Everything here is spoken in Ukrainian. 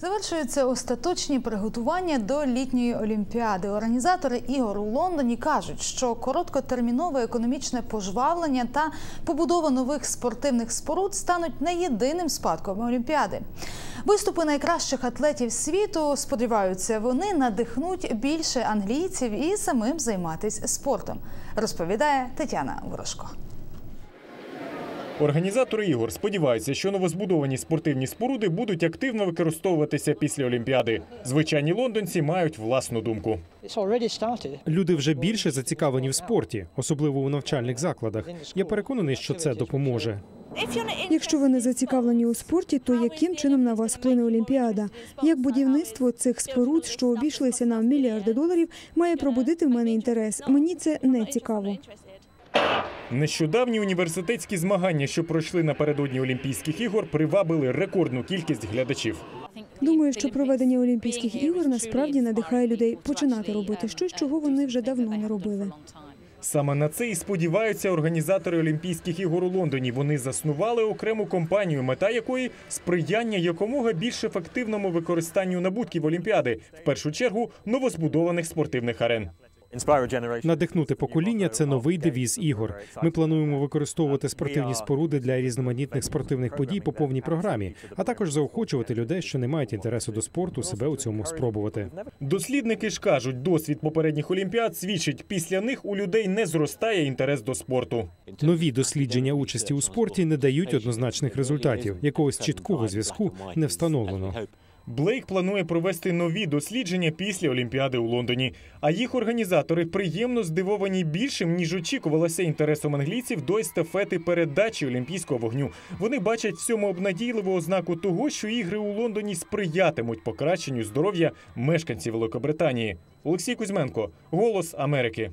Завершуються остаточні приготування до літньої олімпіади. Організатори ігор у Лондоні кажуть, що короткотермінове економічне пожвавлення та побудова нових спортивних споруд стануть не єдиним спадком олімпіади. Виступи найкращих атлетів світу сподіваються, вони надихнуть більше англійців і самим займатися спортом. Розповідає Тетяна Ворожко. Організатори ігор сподіваються, що новозбудовані спортивні споруди будуть активно використовуватися після Олімпіади. Звичайні лондонці мають власну думку. Люди вже більше зацікавлені в спорті, особливо у навчальних закладах. Я переконаний, що це допоможе. Якщо ви не зацікавлені у спорті, то яким чином на вас вплине Олімпіада? Як будівництво цих споруд, що обійшлися нам мільярди доларів, має пробудити в мене інтерес? Мені це не цікаво. Нещодавні університетські змагання, що пройшли напередодні Олімпійських ігор, привабили рекордну кількість глядачів. Думаю, що проведення Олімпійських ігор насправді надихає людей починати робити щось, чого вони вже давно не робили. Саме на це і сподіваються організатори Олімпійських ігор у Лондоні. Вони заснували окрему компанію, мета якої сприяння якомога більш ефективному використанню набутків Олімпіади, в першу чергу новозбудованих спортивних арен. Надихнути покоління це новий девіз ігор. Ми плануємо використовувати спортивні споруди для різноманітних спортивних подій по повній програмі, а також заохочувати людей, що не мають інтересу до спорту, себе у цьому спробувати. Дослідники ж кажуть, досвід попередніх олімпіад свідчить, після них у людей не зростає інтерес до спорту. Нові дослідження участі у спорті не дають однозначних результатів. Якогось чіткого зв'язку не встановлено. Блейк планує провести нові дослідження після Олімпіади у Лондоні. А їх організатори приємно здивовані більшим, ніж очікувалося інтересом англійців до естафети передачі олімпійського вогню. Вони бачать в цьому обнадійливу ознаку того, що ігри у Лондоні сприятимуть покращенню здоров'я мешканців Великобританії. Олексій Кузьменко, Голос Америки.